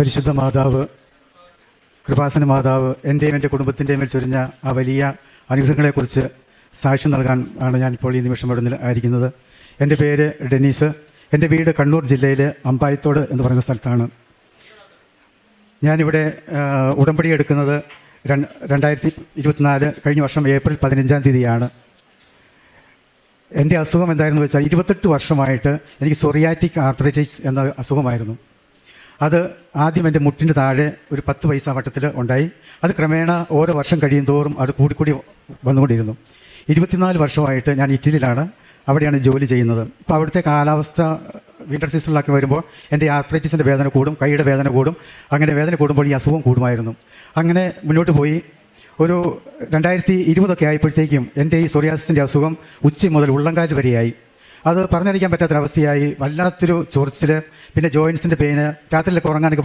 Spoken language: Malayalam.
പരിശുദ്ധ മാതാവ് കൃപാസന മാതാവ് എന്റെയും എന്റെ കുടുംബത്തിന്റെയും മേൽ ചൊരിഞ്ഞ ആ വലിയ അനുഗ്രഹങ്ങളെക്കുറിച്ച് സാക്ഷ്യം നൽകാൻ ആണ് ഞാനിപ്പോൾ ഈ നിമിഷം ഇവിടെ ആയിരിക്കുന്നത്. എന്റെ പേര് ഡെനീസ്. എന്റെ വീട് കണ്ണൂർ ജില്ലയിലെ അമ്പായത്തോട് എന്ന് പറയുന്ന സ്ഥലത്താണ്. ഞാനിവിടെ ഉടമ്പടി എടുക്കുന്നത് രണ്ട് രണ്ടായിരത്തി ഇരുപത്തിനാല് കഴിഞ്ഞ വർഷം ഏപ്രിൽ പതിനഞ്ചാം തീയതിയാണ്. എന്റെ അസുഖം എന്തായിരുന്നു വെച്ചാൽ ഇരുപത്തെട്ട് വർഷമായിട്ട് എനിക്ക് സൊറിയാറ്റിക് ആർത്രൈറ്റിസ് എന്ന അസുഖമായിരുന്നു. അത് ആദ്യം എന്റെ മുട്ടിന്റെ താഴെ ഒരു പത്ത് പൈസ വട്ടത്തിൽ ഉണ്ടായി. അത് ക്രമേണ ഓരോ വർഷം കഴിയും തോറും അത് കൂടിക്കൂടി വന്നുകൊണ്ടിരുന്നു. ഇരുപത്തിനാല് വർഷമായിട്ട് ഞാൻ ഇറ്റലിയിലാണ്. അവിടെയാണ് ജോലി ചെയ്യുന്നത്. അപ്പോൾ അവിടുത്തെ കാലാവസ്ഥ വിന്റർ സീസണിലൊക്കെ വരുമ്പോൾ എന്റെ ആർത്രൈറ്റിസിന്റെ വേദന കൂടും കൈയുടെ വേദന കൂടും അങ്ങനെ വേദന കൂടുമ്പോൾ ഈ അസുഖം കൂടുമായിരുന്നു. അങ്ങനെ മുന്നോട്ട് പോയി. ഒരു രണ്ടായിരത്തി ഇരുപതൊക്കെ ആയപ്പോഴത്തേക്കും എന്റെ ഈ സോറിയാസിന്റെ അസുഖം ഉച്ച മുതൽ ഉള്ളങ്കാറ്റ് വരെയായി. അത് പറഞ്ഞറിയിക്കാൻ പറ്റാത്തൊരവസ്ഥയായി. വല്ലാത്തൊരു ചൊറിച്ചിൽ പിന്നെ ജോയിൻസിന്റെ പെയിന്. രാത്രിയിലൊക്കെ ഉറങ്ങാനൊക്കെ